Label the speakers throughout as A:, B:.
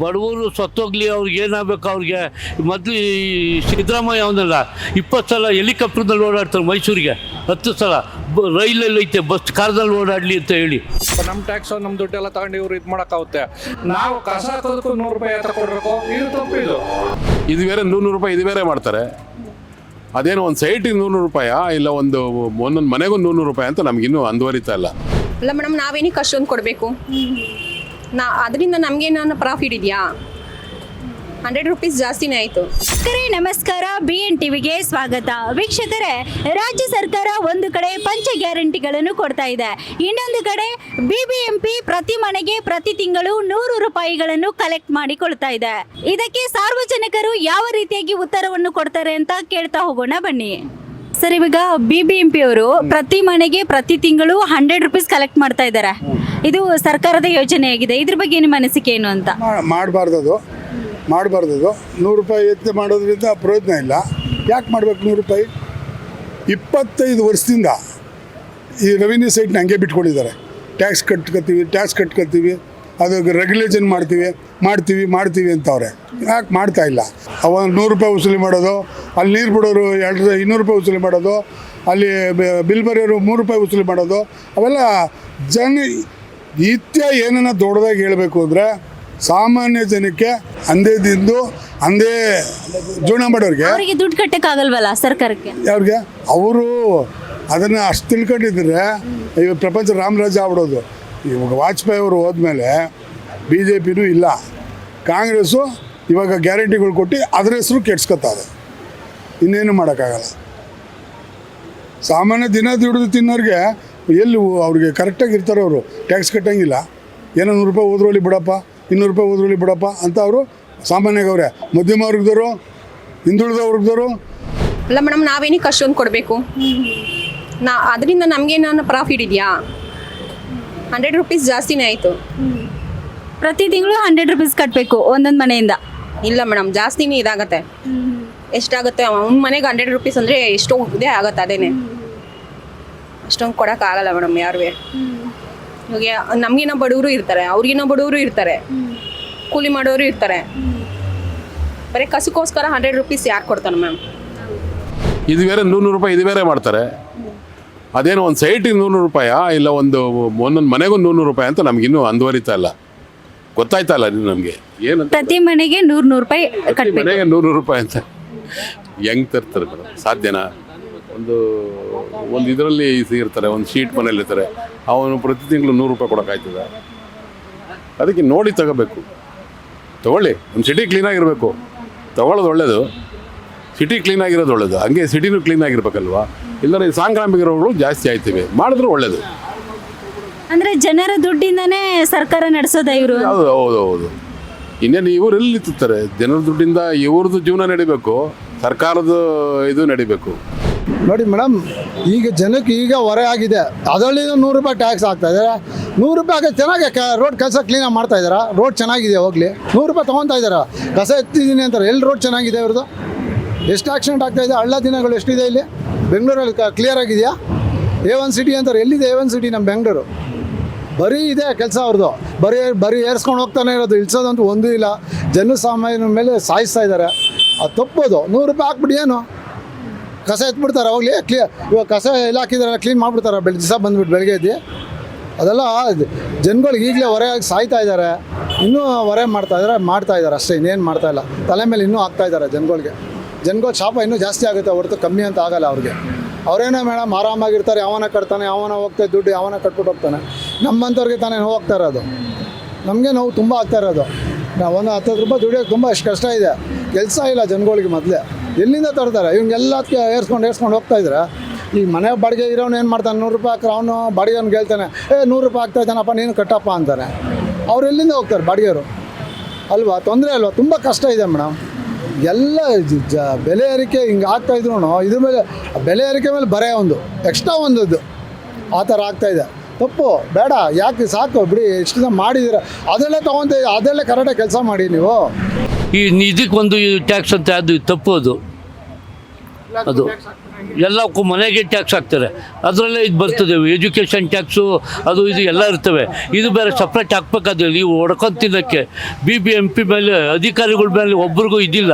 A: ಬಡವರು ಸತ್ತೋಗ್ಲಿ ಅವ್ರಿಗೆ ಏನಾಗಬೇಕು ಅವ್ರಿಗೆ? ಮೊದಲು ಈ ಸಿದ್ದರಾಮಯ್ಯ ಅವನಲ್ಲ ಇಪ್ಪತ್ತು ಸಲ ಹೆಲಿಕಾಪ್ಟರ್ನಲ್ಲಿ ಓಡಾಡ್ತಾರೆ ಮೈಸೂರಿಗೆ ಹತ್ತು ಸಲ. ಬ ರೈಲಲ್ಲಿ ಐತೆ ಬಸ್ ಕಾರ್ದಲ್ಲಿ ಓಡಾಡಲಿ ಅಂತ ಹೇಳಿ.
B: ನಮ್ಮ ಟ್ಯಾಕ್ಸ್ ನಮ್ಮ ದುಡ್ಡೆಲ್ಲ ತಗೊಂಡು ಇವ್ರು ಇದು ಮಾಡೋಕ್ಕಾಗುತ್ತೆ. ನಾವು ಕಸ ಹಾಕೋದಕ್ಕೂ ನೂರು ರೂಪಾಯಿ ಹತ್ರ ಕೊಡಬೇಕು ಇದು ತಪ್ಪು
C: ಇದು ಬೇರೆ ನೂರು ನೂರು ರೂಪಾಯಿ ಇದು ಬೇರೆ ಮಾಡ್ತಾರೆ. ಅದೇನು ಒಂದು ಸೈಟಿಗೆ ನೂರು ನೂರು ರೂಪಾಯಾ? ಇಲ್ಲ ಒಂದು ಒಂದೊಂದು ಮನೆಗೂ ನೂರು ನೂರು ರೂಪಾಯಿ ಅಂತ ನಮಗಿನ್ನೂ ಅಂದುವರಿತಾ ಇಲ್ಲ.
D: ಅಲ್ಲ ಮೇಡಮ್ ನಾವೇನಕ್ಕೆ ಅಷ್ಟೊಂದು ಕೊಡಬೇಕು? ನಾ, ಅದರಿಂದ ನಮಗೇನಾನ ಪ್ರಾಫಿಟ್ ಇದೆಯಾ? ಹಂಡ್ರೆಡ್ ರುಪೀಸ್ ಜಾಸ್ತಿನೇ ಆಯಿತು.
E: ಕರೆ ನಮಸ್ಕಾರ. ಬಿ ಎನ್ ಟಿವಿಗೆ ಸ್ವಾಗತ. ವೀಕ್ಷಕರೇ, ರಾಜ್ಯ ಸರ್ಕಾರ ಒಂದು ಕಡೆ ಪಂಚ ಗ್ಯಾರಂಟಿಗಳನ್ನು ಕೊಡ್ತಾ ಇದೆ. ಇನ್ನೊಂದು ಕಡೆ ಬಿ ಬಿ ಎಂ ಪಿ ಪ್ರತಿ ಮನೆಗೆ ಪ್ರತಿ ತಿಂಗಳು ನೂರು ರೂಪಾಯಿಗಳನ್ನು ಕಲೆಕ್ಟ್ ಮಾಡಿಕೊಳ್ತಾ ಇದೆ. ಇದಕ್ಕೆ ಸಾರ್ವಜನಿಕರು ಯಾವ ರೀತಿಯಾಗಿ ಉತ್ತರವನ್ನು ಕೊಡ್ತಾರೆ ಅಂತ ಕೇಳ್ತಾ ಹೋಗೋಣ ಬನ್ನಿ. ಸರ್ ಇವಾಗ ಬಿ ಬಿ ಎಂ ಪಿ ಅವರು ಪ್ರತಿ ಮನೆಗೆ ಪ್ರತಿ ತಿಂಗಳು ಹಂಡ್ರೆಡ್ ರುಪೀಸ್ ಕಲೆಕ್ಟ್ ಮಾಡ್ತಾ ಇದ್ದಾರೆ. ಇದು ಸರ್ಕಾರದ ಯೋಜನೆ ಆಗಿದೆ. ಇದ್ರ ಬಗ್ಗೆ ನಿಮ್ಮ ಅನಿಸಿಕೆ ಏನು ಅಂತ?
F: ಮಾಡಬಾರ್ದು ಅದು. ಮಾಡಬಾರ್ದು ಅದು. ನೂರು ರೂಪಾಯಿ ಎತ್ತಿ ಮಾಡೋದ್ರಿಂದ ಪ್ರಯೋಜನ ಇಲ್ಲ. ಯಾಕೆ ಮಾಡ್ಬೇಕು ನೂರು ರೂಪಾಯಿ? ಇಪ್ಪತ್ತೈದು ವರ್ಷದಿಂದ ಈ ರೆವಿನ್ಯೂ ಸೈಟ್ನ ಹಂಗೆ ಬಿಟ್ಕೊಂಡಿದ್ದಾರೆ. Tax ಕಟ್ಕೊತೀವಿ tax ಕಟ್ಕೊತೀವಿ. ಅದು ರೆಗ್ಯುಲೇಷನ್ ಮಾಡ್ತೀವಿ ಮಾಡ್ತೀವಿ ಮಾಡ್ತೀವಿ ಅಂತವ್ರೆ. ಯಾಕೆ ಮಾಡ್ತಾ ಇಲ್ಲ? ಅವ ನೂರು ರೂಪಾಯಿ ವಸೂಲಿ ಮಾಡೋದು ಅಲ್ಲಿ ನೀರು ಬಿಡೋರು ಎರಡು ಇನ್ನೂರು ರೂಪಾಯಿ ವಸೂಲಿ ಮಾಡೋದು ಅಲ್ಲಿ ಬಿಲ್ ಬರೆಯೋರು ಮೂರು ರೂಪಾಯಿ ವಸೂಲಿ ಮಾಡೋದು ಅವೆಲ್ಲ ಜನ ನಿತ್ಯ ಏನನ್ನ ದೊಡ್ಡದಾಗಿ ಹೇಳಬೇಕು ಅಂದರೆ ಸಾಮಾನ್ಯ ಜನಕ್ಕೆ ಅಂದೇ ದಿಂದು ಅಂದೇ ಜೀವನ ಮಾಡೋರಿಗೆ
E: ಅವರಿಗೆ ದುಡ್ಡು ಕಟ್ಟಕ್ಕಾಗಲ್ವಲ್ಲ ಸರ್ಕಾರಕ್ಕೆ?
F: ಅವ್ರಿಗೆ ಅವರು ಅದನ್ನು ಅಷ್ಟು ತಿಳ್ಕೊಂಡಿದ್ರೆ ಇವಾಗ ಪ್ರಪಂಚ ರಾಮರಾಜ ಆಗ್ಬಿಡೋದು. ಇವಾಗ ವಾಜಪೇಯಿ ಅವರು ಹೋದ್ಮೇಲೆ ಬಿ ಜೆ ಪಿನೂ ಇಲ್ಲ. ಕಾಂಗ್ರೆಸ್ಸು ಇವಾಗ ಗ್ಯಾರಂಟಿಗಳು ಕೊಟ್ಟು ಅದ್ರ ಹೆಸರು ಕೆಡ್ಸ್ಕೊತಾರೆ ಇನ್ನೇನು ಮಾಡೋಕ್ಕಾಗಲ್ಲ. ಸಾಮಾನ್ಯ ದಿನ ದುಡಿದು ತಿನ್ನೋರಿಗೆ ಎಲ್ಲಿ ಅವ್ರಿಗೆ ಕರೆಕ್ಟಾಗಿ ಇರ್ತಾರೆ ಅವರು. ಟ್ಯಾಕ್ಸ್ ಕಟ್ಟಂಗಿಲ್ಲ. ಏನೋ ನೂರು ರೂಪಾಯಿ ಹೋದ್ರಲ್ಲಿ ಬಿಡಪ್ಪ, ಇನ್ನೂರು ರೂಪಾಯಿ ಹೋದ್ರಲ್ಲಿ ಬಿಡಪ್ಪ ಅಂತ ಅವರು ಸಾಮಾನ್ಯವಾಗಿ ಅವರೇ ಮಧ್ಯಮ ವರ್ಗದವರು ಹಿಂದುಳಿದ ವರ್ಗದವರು
D: ಅಲ್ಲ ಮೇಡಮ್, ನಾವೇನಕ್ಕೆ ಅಷ್ಟೊಂದು ಕೊಡಬೇಕು? ನಾ ಅದರಿಂದ ನಮಗೇನಾನ ಪ್ರಾಫಿಟ್ ಇದೆಯಾ? ಹಂಡ್ರೆಡ್ ರುಪೀಸ್ ಜಾಸ್ತಿನೇ ಆಯಿತು.
E: ಪ್ರತಿ ತಿಂಗಳು ಹಂಡ್ರೆಡ್ ರುಪೀಸ್ ಕಟ್ಟಬೇಕು ಒಂದೊಂದು ಮನೆಯಿಂದ?
D: ಇಲ್ಲ ಮೇಡಮ್ ಜಾಸ್ತಿನೇ ಇದಾಗತ್ತೆ. ಎಷ್ಟಾಗುತ್ತೆ? ಅವ್ನ ಮನೆಗೆ ಹಂಡ್ರೆಡ್ ರುಪೀಸ್ ಅಂದರೆ ಎಷ್ಟೋ ಇದೇ ಆಗತ್ತೆ ಅದೇನೆ. ಅಷ್ಟೊಂದು ಕೊಡೋಕ್ಕಾಗಲ್ಲ ಮೇಡಮ್ ಯಾರೂ ಇವಾಗ ನಮಗಿನ ಬಡವರು ಇರ್ತಾರೆ ಅವ್ರಿಗಿನ ಬಡವರು ಇರ್ತಾರೆ. ಕೂಲಿ ಮಾಡೋರು ಇರ್ತಾರೆ. ಬರೀ ಕಸಕ್ಕೋಸ್ಕರ ಹಂಡ್ರೆಡ್ ರುಪೀಸ್ ಯಾರು ಕೊಡ್ತಾನೆ ಮ್ಯಾಮ್?
C: ಇದು ಬೇರೆ ನೂರು ನೂರು ರೂಪಾಯಿ ಇದು ಬೇರೆ ಮಾಡ್ತಾರೆ. ಅದೇನು ಒಂದು ಸೈಟಿಗೆ ನೂರು ನೂರು ರೂಪಾಯಾ ಇಲ್ಲ ಒಂದು ಒಂದೊಂದು ಮನೆಗೂ ನೂರು ನೂರು ರೂಪಾಯಿ ಅಂತ ನಮಗಿನ್ನೂ ಅಂದುವರಿತಾ ಇಲ್ಲ. ಗೊತ್ತಾಯ್ತಾ ಇಲ್ಲ ನಮಗೆ. ಏನು
E: ಪ್ರತಿ ಮನೆಗೆ ನೂರು ನೂರು ರೂಪಾಯಿ ಕಟ್ಟಬೇಕು
C: ಮನೆಗೆ ನೂರು ನೂರು ರೂಪಾಯಿ ಅಂತ. ಹೆಂಗ್ ತರ್ತಾರೆ ಮೇಡಮ್? ಸಾಧ್ಯನಾ? ಒಂದು ಒಂದು ಇದರಲ್ಲಿ ಸಿಗಿರ್ತಾರೆ ಒಂದು ಶೀಟ್ ಮನೆಯಲ್ಲಿರ್ತಾರೆ ಇರ್ತಾರೆ. ಅವನು ಪ್ರತಿ ತಿಂಗಳು ನೂರು ರೂಪಾಯಿ ಕೊಡೋಕ್ಕಾಯ್ತದ ಅದಕ್ಕೆ ನೋಡಿ ತಗೋಬೇಕು. ತಗೊಳ್ಳಿ. ಒಂದು ಸಿಟಿ ಕ್ಲೀನಾಗಿರಬೇಕು ತಗೊಳ್ಳೋದು ಒಳ್ಳೇದು. ಸಿಟಿ ಕ್ಲೀನಾಗಿರೋದು ಒಳ್ಳೇದು. ಹಂಗೆ ಸಿಟಿನೂ ಕ್ಲೀನಾಗಿರ್ಬೇಕಲ್ವಾ ಇಲ್ಲದ್ರೆ ಈ ಸಾಂಕ್ರಾಮಿಕ ರೋಗಗಳು ಜಾಸ್ತಿ ಆಯ್ತಿವೆ. ಮಾಡಿದ್ರು ಒಳ್ಳೇದು.
E: ಅಂದ್ರೆ ಜನರ ದುಡ್ಡಿಂದನೇ ಸರ್ಕಾರ ನಡೆಸೋದ ಇವರು?
C: ಹೌದು ಹೌದು ಹೌದು. ಇನ್ನೇನು ಇವರು ಎಲ್ಲಿ ನಿಂತಾರೆ ಜನರ ದುಡ್ಡಿಂದ ಇವ್ರದ್ದು ಜೀವನ ನಡಿಬೇಕು ಸರ್ಕಾರದ ಇದು ನಡಿಬೇಕು.
G: ನೋಡಿ ಮೇಡಮ್ ಈಗ ಜನಕ್ಕೆ ಈಗ ಹೊರೆ ಆಗಿದೆ. ಅದರಲ್ಲಿ ನೂರು ರೂಪಾಯಿ ಟ್ಯಾಕ್ಸ್ ಆಗ್ತಾ ಇದ್ದಾರೆ ನೂರು ರೂಪಾಯಿ ಚೆನ್ನಾಗಿ ರೋಡ್ ಕೆಲಸ ಕ್ಲೀನಾಗಿ ಮಾಡ್ತಾ ಇದ್ದಾರಾ? ರೋಡ್ ಚೆನ್ನಾಗಿದೆ ಹೋಗ್ಲಿ? ನೂರು ರೂಪಾಯಿ ತೊಗೊತಾ ಇದ್ದಾರಾ? ಕಸ ಎತ್ತಿದ್ದೀನಿ ಅಂತಾರೆ. ಎಲ್ಲಿ ರೋಡ್ ಚೆನ್ನಾಗಿದೆ ಇವ್ರದ್ದು? ಎಷ್ಟು ಆಕ್ಸಿಡೆಂಟ್ ಆಗ್ತಾ ಇದೆ? ಹಳ್ಳ ದಿನಗಳು ಎಷ್ಟಿದೆ ಇಲ್ಲಿ? ಬೆಂಗಳೂರಲ್ಲಿ ಕ್ಲಿಯರ್ ಆಗಿದೆಯಾ? ಎ ಒನ್ ಸಿಟಿ ಅಂತಾರೆ. ಎಲ್ಲಿದೆ ಎ ಒನ್ ಸಿಟಿ ನಮ್ಮ ಬೆಂಗಳೂರು? ಬರೀ ಇದೆ ಕೆಲಸ ಅವ್ರದ್ದು ಬರೀ ಬರೀ ಏರ್ಸ್ಕೊಂಡು ಹೋಗ್ತಾನೆ ಇರೋದು. ಇಳಿಸೋದಂತೂ ಒಂದೂ ಇಲ್ಲ. ಜನಸಾಮಾನ್ಯನ ಮೇಲೆ ಸಾಯಿಸ್ತಾ ಇದ್ದಾರೆ. ಅದು ತಪ್ಪೋದು. ನೂರು ರೂಪಾಯಿ ಹಾಕ್ಬಿಡಿ, ಏನು? ಕಸ ಎತ್ಬಿಡ್ತಾರೆ? ಅವಾಗಲೇ ಕ್ಲಿಯರ್ ಇವಾಗ ಕಸ ಎಲ್ಲ ಹಾಕಿದಾರೆ ಕ್ಲೀನ್ ಮಾಡಿಬಿಡ್ತಾರೆ? ಬೆಳಗ್ಗೆ ದಿವಸ ಬಂದ್ಬಿಟ್ಟು ಬೆಳಗ್ಗೆ ಎದ್ದು. ಅದೆಲ್ಲ ಜನಗಳಿಗೆ ಈಗಲೇ ಹೊರೆಯಾಗಿ ಸಾಯ್ತಾ ಇದ್ದಾರೆ. ಇನ್ನೂ ಹೊರೆ ಮಾಡ್ತಾ ಇದ್ದಾರೆ ಮಾಡ್ತಾ ಇದ್ದಾರೆ ಅಷ್ಟೇ. ಇನ್ನೇನು ಮಾಡ್ತಾ ಇಲ್ಲ. ತಲೆ ಮೇಲೆ ಇನ್ನೂ ಹಾಕ್ತಾ ಇದ್ದಾರೆ ಜನಗಳಿಗೆ. ಜನಗಳ ಶಾಪ ಇನ್ನೂ ಜಾಸ್ತಿ ಆಗುತ್ತೆ, ಹೊರತು ಕಮ್ಮಿ ಅಂತ ಆಗಲ್ಲ ಅವ್ರಿಗೆ. ಅವರೇನೋ ಮೇಡಮ್ ಆರಾಮಾಗಿರ್ತಾರೆ, ಯಾವನ ಕಟ್ತಾನೆ, ಯಾವನ ಹೋಗ್ತಾ ದುಡ್ಡು, ಯಾವನ ಕಟ್ಬಿಟ್ಟು ಹೋಗ್ತಾನೆ. ನಮ್ಮಂಥವ್ರಿಗೆ ತಾನೇ ಹೋಗ್ತಾ ಇರೋದು. ನಮಗೆ ನೋವು ತುಂಬ ಆಗ್ತಾ ಇರೋದು. ನಾವು ಒಂದು ಹತ್ತು ರೂಪಾಯಿ ದುಡಿಯೋಕೆ ತುಂಬ ಅಷ್ಟು ಕಷ್ಟ ಇದೆ. ಕೆಲಸ ಇಲ್ಲ ಜನಗಳಿಗೆ ಮೊದಲೇ. ಎಲ್ಲಿಂದ ತರ್ತಾರೆ? ಇವ್ನಿಗೆಲ್ಲದಕ್ಕೆ ಏರ್ಸ್ಕೊಂಡು ಏರ್ಸ್ಕೊಂಡು ಹೋಗ್ತಾ ಇದ್ರೆ? ಈ ಮನೆ ಬಾಡಿಗೆ ಇರೋನು ಏನು ಮಾಡ್ತಾನೆ? ನೂರು ರೂಪಾಯಿ ಹಾಕ್ರೆ ಅವನು ಬಾಡಿಗೆ ಅವ್ನು ಹೇಳ್ತಾನೆ ಏ, ನೂರು ರೂಪಾಯಿ ಆಗ್ತಾ ಇದ್ದಾನಪ್ಪ, ನೀನು ಕಟ್ಟಪ್ಪ ಅಂತಾನೆ ಅವ್ರು ಎಲ್ಲಿಂದ ಹೋಗ್ತಾರೆ ಬಾಡಿಗೆಯವರು? ಅಲ್ವಾ? ತೊಂದರೆ ಅಲ್ವಾ? ತುಂಬ ಕಷ್ಟ ಇದೆ ಮೇಡಮ್ ಎಲ್ಲ ಜ- ಜ- ಬೆಲೆ ಏರಿಕೆ ಹಿಂಗೆ ಆಗ್ತಾ ಇದ್ರು ಇದ್ರ ಮೇಲೆ ಬೆಲೆ ಏರಿಕೆ ಮೇಲೆ ಬರೇ ಒಂದು ಎಕ್ಸ್ಟ್ರಾ ಒಂದು ಇದು. ಆ ಥರ ಆಗ್ತಾಯಿದೆ ಇದೆ. ತಪ್ಪು ಬೇಡ ಯಾಕೆ ಸಾಕು ಬಿಡಿ ಎಷ್ಟು ದಿನ ಮಾಡಿದ್ದೀರ ಅದರಲ್ಲೇ ತೊಗೊಂತ ಅದರಲ್ಲೇ ಕರೆಕ್ಟಾಗಿ ಕೆಲಸ ಮಾಡಿ ನೀವು.
A: ಈ ಇದಕ್ಕೊಂದು ಟ್ಯಾಕ್ಸ್ ಅಂತ ಅದು ತಪ್ಪು ಅದು. ಅದು. ಎಲ್ಲಕ್ಕೂ ಮನೆಗೆ ಟ್ಯಾಕ್ಸ್ ಹಾಕ್ತಾರೆ. ಅದರಲ್ಲೇ ಇದು ಬರ್ತದೆ. ಎಜುಕೇಷನ್ ಟ್ಯಾಕ್ಸು ಅದು ಇದು ಎಲ್ಲ ಇರ್ತವೆ. ಇದು ಬೇರೆ ಸಪ್ರೇಟ್ ಹಾಕ್ಬೇಕಾದ್ರೆ ನೀವು ಒಡ್ಕೊಂಡು ತಿನ್ನೋಕ್ಕೆ. ಬಿ ಬಿ ಎಂ ಪಿ ಮೇಲೆ, ಅಧಿಕಾರಿಗಳ ಮೇಲೆ ಒಬ್ರಿಗೂ ಇದಿಲ್ಲ.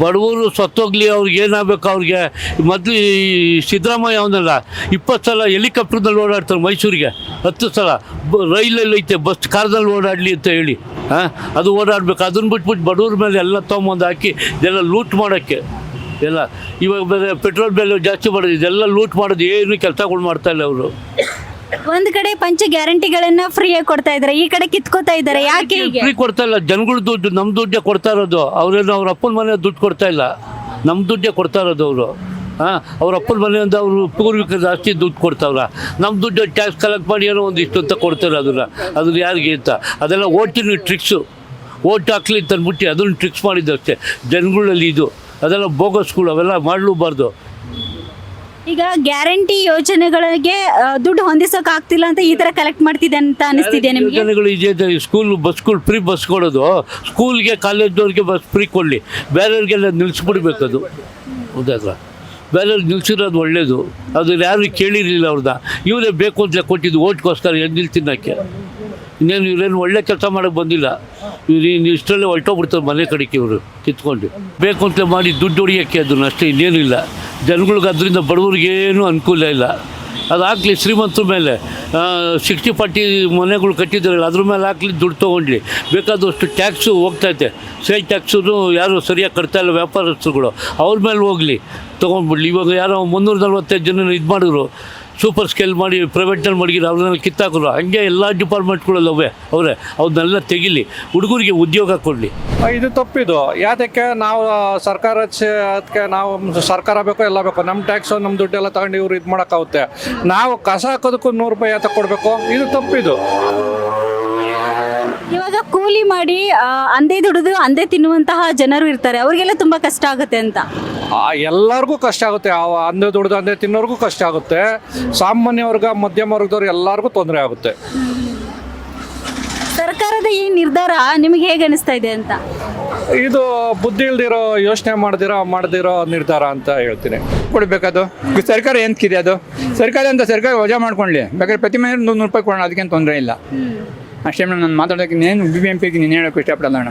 A: ಬಡವರು ಸತ್ತೋಗ್ಲಿ, ಅವ್ರಿಗೆ ಏನಾಗಬೇಕು ಅವ್ರಿಗೆ? ಮೊದಲು ಈ ಸಿದ್ದರಾಮಯ್ಯ ಅವನಲ್ಲ, ಇಪ್ಪತ್ತು ಸಲ ಹೆಲಿಕಾಪ್ಟರ್ನಲ್ಲಿ ಓಡಾಡ್ತಾರೆ ಮೈಸೂರಿಗೆ. ಹತ್ತು ಸಲ. ಬ ರೈಲಲ್ಲಿ ಐತೆ, ಬಸ್ ಕಾರ್ದಲ್ಲಿ ಓಡಾಡಲಿ ಅಂತ ಹೇಳಿ. ಹಾಂ ಅದು ಓಡಾಡಬೇಕು. ಅದನ್ನ ಬಿಟ್ಬಿಟ್ಟು ಬಡವ್ರ ಮೇಲೆ ಎಲ್ಲ ತೊಗೊಂಬಂದು ಹಾಕಿ, ಇದೆಲ್ಲ ಲೂಟ್ ಮಾಡೋಕ್ಕೆ. ಎಲ್ಲ ಇವಾಗ ಬೇರೆ ಪೆಟ್ರೋಲ್ ಬೆಲೆ ಜಾಸ್ತಿ ಮಾಡೋದು ಇದೆಲ್ಲ ಲೂಟ್ ಮಾಡೋದು ಏನು ಕೆಲಸಗಳು ಮಾಡ್ತಾ ಇಲ್ಲ ಅವರು.
E: ಒಂದ್ ಕಡೆ ಪಂಚ ಗ್ಯಾರಂಟಿಗಳನ್ನ ಫ್ರೀಯಾಗಿ ಕೊಡ್ತಾ ಇದಾರೆ ಈ ಕಡೆ ಕಿತ್ಕೋತಾ ಇದಾರೆ ಯಾಕೆ ಹೀಗೆ?
A: ಫ್ರೀ ಕೊಡ್ತಾ ಇಲ್ಲ. ಜನಗಳ ದುಡ್ಡು ನಮ್ಮ ದುಡ್ಡೇ ಕೊಡ್ತಾ ಇರೋದು. ಅವ್ರೇನು ಅವ್ರ ಅಪ್ಪನ ಮನೆ ದುಡ್ಡು ಕೊಡ್ತಾ ಇಲ್ಲ. ನಮ್ಮ ದುಡ್ಡೆ ಕೊಡ್ತಾ ಇರೋದು ಅವರು. ಹಾಂ ಅವ್ರ ಅಪ್ಪನ ಮನೆಯಿಂದ ಅವರು ಪೂರ್ವಿಕರು ಜಾಸ್ತಿ ದುಡ್ಡು ಕೊಡ್ತಾವ್ರ. ನಮ್ಮ ದುಡ್ಡು ಟ್ಯಾಕ್ಸ್ ಕಲೆಕ್ಟ್ ಮಾಡಿ ಏನೋ ಒಂದಿಷ್ಟು ಅಂತ ಕೊಡ್ತಾರೆ ಅದನ್ನು. ಅದ್ರ ಯಾರಿಗೆ ಅಂತ. ಅದೆಲ್ಲ ಓಟಿನ ಟ್ರಿಕ್ಸು ಓಟ್ ಹಾಕ್ಲಿ ಅಂತ ಅಂದ್ಬಿಟ್ಟು ಅದನ್ನು ಟ್ರಿಕ್ಸ್ ಮಾಡಿದ್ದಷ್ಟೇ ಜನಗಳಲ್ಲಿ ಇದು. ಅದೆಲ್ಲ ಬೋಗಸ್ಗಳು ಅವೆಲ್ಲ ಮಾಡಲೂಬಾರ್ದು.
E: ಈಗ ಗ್ಯಾರಂಟಿ ಯೋಜನೆಗಳಿಗೆ ದುಡ್ಡು ಹೊಂದಿಸೋಕೆ ಆಗ್ತಿಲ್ಲ ಅಂತ ಈ ಥರ ಕಲೆಕ್ಟ್ ಮಾಡ್ತಿದೆ ಅಂತ ಅನಿಸ್ತಿದೆ ನಿಮಗೆ?
A: ಯೋಜನೆಗಳು ಇದೆ ಸ್ಕೂಲ್ ಬಸ್ಗಳು ಫ್ರೀ ಬಸ್ ಕೊಡೋದು. ಸ್ಕೂಲ್ಗೆ ಕಾಲೇಜ್ನವ್ರಿಗೆ ಬಸ್ ಫ್ರೀ ಕೊಡಲಿ. ಬೇರೆಯವ್ರಿಗೆಲ್ಲ ನಿಲ್ಲಿಸ್ಬಿಡ್ಬೇಕು ಅದು. ಹೌದಲ್ಲ ಬೇರೆಯವ್ರು ನಿಲ್ಸಿರೋದು ಒಳ್ಳೇದು. ಅದು ಯಾರು ಕೇಳಿರಲಿಲ್ಲ ಅವ್ರನ್ನ ಇವರೇ ಬೇಕು ಅಂತಲೇ ಕೊಟ್ಟಿದ್ದು ಓಟ್ಗೋಸ್ಕರ ಎಲ್ಲಿ ತಿನ್ನೋಕ್ಕೆ ಇನ್ನೇನು ಇವರೇನು ಒಳ್ಳೆ ಕೆಲಸ ಮಾಡಕ್ಕೆ ಬಂದಿಲ್ಲ. ಇವ್ರು ಇನ್ನು ಇಷ್ಟರಲ್ಲೇ ಹೊರಟೋಗ್ಬಿಡ್ತಾರೆ ಮನೆ ಕಡೆಗೆ ಇವರು ಕಿತ್ಕೊಂಡು. ಬೇಕು ಅಂತ ಮಾಡಿ ದುಡ್ಡು ಹೊಡಿಯೋಕ್ಕೆ ಅದನ್ನ ಅಷ್ಟೇ, ಇನ್ನೇನು ಇಲ್ಲ. ಜನಗಳಿಗೆ ಅದರಿಂದ ಬಡವ್ರಿಗೆ ಏನೂ ಅನುಕೂಲ ಇಲ್ಲ. ಅದು ಹಾಕ್ಲಿ ಶ್ರೀಮಂತರ ಮೇಲೆ. ಸಿಕ್ಸ್ಟಿ ಫಾರ್ಟಿ ಮನೆಗಳು ಕಟ್ಟಿದ್ದಾರಲ್ಲ, ಅದ್ರ ಮೇಲೆ ಹಾಕ್ಲಿ ದುಡ್ಡು ತೊಗೊಂಡ್ಲಿ ಬೇಕಾದಷ್ಟು ಟ್ಯಾಕ್ಸು ಹೋಗ್ತೈತೆ ಸೇಲ್ ಟ್ಯಾಕ್ಸು ಯಾರು ಸರಿಯಾಗಿ ಕಟ್ತಾ ಇಲ್ಲ ವ್ಯಾಪಾರಸ್ಥರುಗಳು. ಅವ್ರ ಮೇಲೆ ಹೋಗಲಿ, ತೊಗೊಂಡ್ಬಿಡ್ಲಿ. ಇವಾಗ ಯಾರೋ ಮುನ್ನೂರ ನಲ್ವತ್ತೈದು ಜನ ಇದು ಮಾಡಿದ್ರು. ಸೂಪರ್ ಸ್ಕೇಲ್ ಮಾಡಿ ಪ್ರೈವೇಟ್ನಲ್ಲಿ ಮಡಗಿರಿ ಅವ್ರನ್ನೆಲ್ಲ ಕಿತ್ತಾಕೋರು. ಹಂಗೆ ಎಲ್ಲ ಡಿಪಾರ್ಟ್ಮೆಂಟ್ಗಳಲ್ಲಿ ಅವೇ. ಅವರೇ ಅವನ್ನೆಲ್ಲ ತೆಗಿಲಿ. ಹುಡುಗರಿಗೆ ಉದ್ಯೋಗ ಕೊಡಲಿ.
B: ಇದು ತಪ್ಪಿದು. ಯಾತಕ್ಕೆ ನಾವು ಸರ್ಕಾರ ಅದಕ್ಕೆ ನಾವು ಸರ್ಕಾರ ಬೇಕು ಎಲ್ಲ ಬೇಕು ನಮ್ಮ ಟ್ಯಾಕ್ಸು ನಮ್ಮ ದುಡ್ಡೆಲ್ಲ ತಗೊಂಡು ಇವ್ರು ಇದು ಮಾಡೋಕ್ಕಾಗುತ್ತೆ. ನಾವು ಕಸ ಹಾಕೋದಕ್ಕೂ ನೂರು ರೂಪಾಯಿ ಯಾತಕ್ಕೆ ಕೊಡಬೇಕು? ಇದು ತಪ್ಪಿದು.
E: ಇವಾಗ ಕೂಲಿ ಮಾಡಿ ಆ, ಅಂದೇ ದುಡಿದು ಅಂದೇ ತಿನ್ನುವಂತಹ ಜನರು ಇರ್ತಾರೆ. ಅವ್ರಿಗೆಲ್ಲ ತುಂಬಾ ಕಷ್ಟ ಆಗುತ್ತೆ ಅಂತ.
B: ಆ, ಎಲ್ಲರಿಗೂ ಕಷ್ಟ ಆಗುತ್ತೆ. ಆ ಅಂದೆ ದುಡ್ದು ಅಂದೆ ತಿನ್ನೋರ್ಗೂ ಕಷ್ಟ ಆಗುತ್ತೆ. ಸಾಮಾನ್ಯ ವರ್ಗ ಮಧ್ಯಮ ವರ್ಗದವ್ರು ಎಲ್ಲರಿಗೂ ತೊಂದರೆ ಆಗುತ್ತೆ.
E: ಸರ್ಕಾರದ ಈ ನಿರ್ಧಾರ ನಿಮಗೆ ಹೇಗೆ ಅನಿಸ್ತಾ ಇದೆ ಅಂತ?
B: ಇದು ಬುದ್ಧಿ ಇಲ್ದಿರೋ ಯೋಚನೆ ಮಾಡ್ದಿರೋ ಮಾಡ್ದಿರೋ ನಿರ್ಧಾರ ಅಂತ ಹೇಳ್ತೀನಿ.
H: ಕೊಡ್ಬೇಕದು. ಸರ್ಕಾರ ಎಂತಕ್ಕಿದೆ ಅದು? ಸರ್ಕಾರ ಅಂತ ಸರ್ಕಾರ ವಜಾ ಮಾಡ್ಕೊಳ್ಳಿ ಬೇಕಾದ್ರೆ ಪ್ರತಿ ಮನೆ ನೂರು ರೂಪಾಯಿ ಕೊಡೋಣ ಅದಕ್ಕೇನು ತೊಂದರೆ ಇಲ್ಲ. ಅಷ್ಟೇ ನಾನು ಮಾತಾಡೋಕೆ ಏನು ಬಿ ಬಿ ಎಂ ಪಿಗೆ ನೀನು ಹೇಳೋಕೆ ಇಷ್ಟಪಡಲ್ಲ ಅಣ್ಣ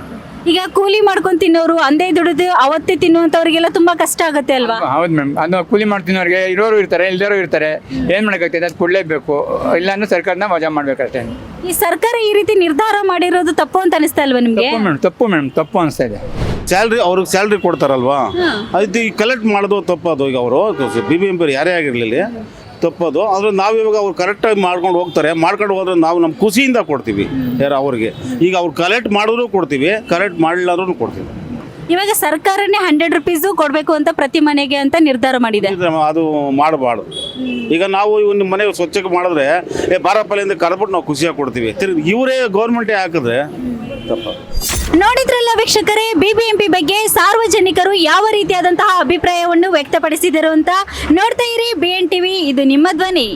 E: ಈಗ ಕೂಲಿ ಮಾಡ್ಕೊಂಡು ತಿನ್ನೋರು ಅಂದೇ ದುಡಿದು ಅವತ್ತೇ ತಿನ್ನುವಂತವ್ರಿಗೆಲ್ಲ ತುಂಬಾ ಕಷ್ಟ ಆಗುತ್ತೆ ಅಲ್ವಾ?
H: ಹೌದು ಮ್ಯಾಮ್ ಅದು ಕೂಲಿ ಮಾಡ್ತಿನವ್ರಿಗೆ ಇರೋರು ಇರ್ತಾರೆ ಇಲ್ದಿರೋರು ಇರ್ತಾರೆ. ಏನು ಮಾಡೋಕ್ಕಾಗ್ತದೆ? ಅದು ಕೊಡಲೇಬೇಕು ಇಲ್ಲ ಅಂದ್ರೆ ಸರ್ಕಾರನ ವಜಾ ಮಾಡ್ಬೇಕಷ್ಟೇ.
E: ಈ ಸರ್ಕಾರ ಈ ರೀತಿ ನಿರ್ಧಾರ ಮಾಡಿರೋದು ತಪ್ಪು ಅಂತ ಅನಿಸ್ತಾ ಇಲ್ವಾ ನಿಮ್ಗೆ?
H: ತಪ್ಪು ಮೇಡಮ್ ತಪ್ಪು ಮೇಡಮ್ ತಪ್ಪು ಅನಿಸ್ತಾ ಇದೆ.
I: ಸ್ಯಾಲ್ರಿ ಅವ್ರಿಗೆ ಸ್ಯಾಲ್ರಿ ಕೊಡ್ತಾರಲ್ವಾ? ಅದು ಈ ಕಲೆಕ್ಟ್ ಮಾಡೋದು ತಪ್ಪದು ಈಗ ಅವರು. ಬಿ ಬಿ ಎಂ ಪಿ ಯಾರೇ ಆಗಿರಲಿಲ್ಲ ತಪ್ಪದು. ಆದರೆ ನಾವು ಇವಾಗ ಅವ್ರು ಕರೆಕ್ಟಾಗಿ ಮಾಡ್ಕೊಂಡು ಹೋಗ್ತಾರೆ. ಮಾಡ್ಕೊಂಡು ಹೋದ್ರೆ ನಾವು ನಮ್ಮ ಖುಷಿಯಿಂದ ಕೊಡ್ತೀವಿ ಯಾರು ಅವ್ರಿಗೆ. ಈಗ ಅವ್ರು ಕಲೆಕ್ಟ್ ಮಾಡಿದ್ರು ಕೊಡ್ತೀವಿ ಕಲೆಕ್ಟ್ ಮಾಡಿಲ್ಲಾದ್ರೂ ಕೊಡ್ತೀವಿ.
E: ಇವಾಗ ಸರ್ಕಾರನೇ ಹಂಡ್ರೆಡ್ ರುಪೀಸು ಕೊಡಬೇಕು ಅಂತ ಪ್ರತಿ ಮನೆಗೆ ಅಂತ ನಿರ್ಧಾರ ಮಾಡಿದೆ.
I: ಅದು ಮಾಡಬಾರ್ದು. ಈಗ ನಾವು ನಿಮ್ಮ ಮನೆ ಸ್ವಚ್ಛಕ್ಕೆ ಮಾಡಿದ್ರೆ ಏ ಬಾರಪ್ಪಲಿಂದ ಕರೆದ್ಬಿಟ್ಟು ನಾವು ಖುಷಿಯಾಗಿ ಕೊಡ್ತೀವಿ. ತಿರ್ಗಿ ಇವರೇ ಗೌರ್ಮೆಂಟೇ ಹಾಕಿದ್ರೆ
E: ನೋಡಿದ್ರಲ್ಲ ವೀಕ್ಷಕರೇ, ಬಿಬಿಎಂಪಿ ಬಗ್ಗೆ ಸಾರ್ವಜನಿಕರು ಯಾವ ರೀತಿಯಾದಂತಹ ಅಭಿಪ್ರಾಯವನ್ನು ವ್ಯಕ್ತಪಡಿಸಿದರು ಅಂತ ನೋಡ್ತಾ ಇರಿ, ಬಿಎನ್ ಟಿವಿ, ಇದು ನಿಮ್ಮ ಧ್ವನಿ.